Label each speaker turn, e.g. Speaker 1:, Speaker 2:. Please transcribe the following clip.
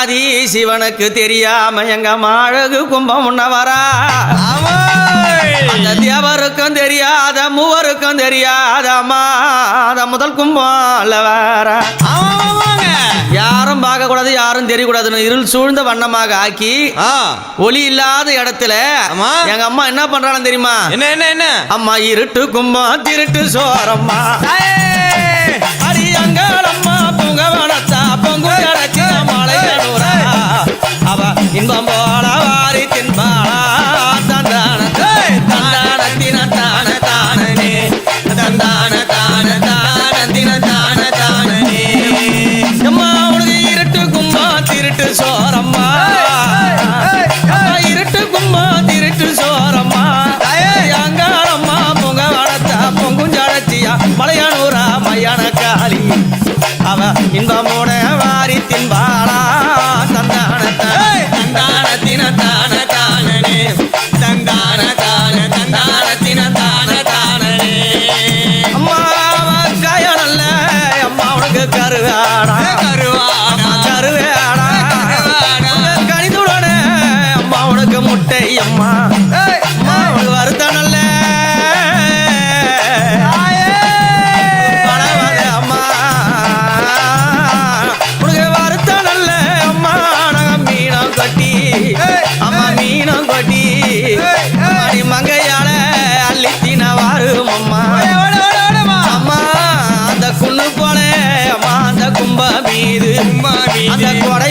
Speaker 1: ஆதி சிவனுக்கு தெரியாம எங்க மாழகு கும்பம் உண்ணவரா? அந்த தேவருக்கும் தெரியாத மூவருக்கும் தெரியாத மாத முதல் கும்பம் வேற. யாரும் பார்க்க கூடாது யாரும் தெரியக்கூடாதுன்னு இருள் சூழ்ந்த வண்ணமாக ஆக்கி ஒளி இல்லாத இடத்துல. எங்க அம்மா என்ன பண்றாலும் தெரியுமா?
Speaker 2: என்ன என்ன என்ன?
Speaker 1: அம்மா இருட்டு கும்பம் திருட்டு சோரம்மா. போல வாரி தின்பாளா தந்தான தந்தான தின தான தானனே தந்தான தான தான தின தான தானனே அம்மா உனக்கு இருட்டு கும்பம் திருட்டு சோரம்மா இருட்டு கும்பம் திருட்டு சோரம்மா அங்காளம்மா பொங்க வளர்த்தா பொங்குஞ்சடச்சியா மலையானூரா மையான காளி அவ இன்பமோட வாரி தின்பா கருவாடா. கருவாடா. கருவாடா. கனிதுடனே அம்மா உனக்கு முட்டை அம்மா. மீது. அந்த கொடை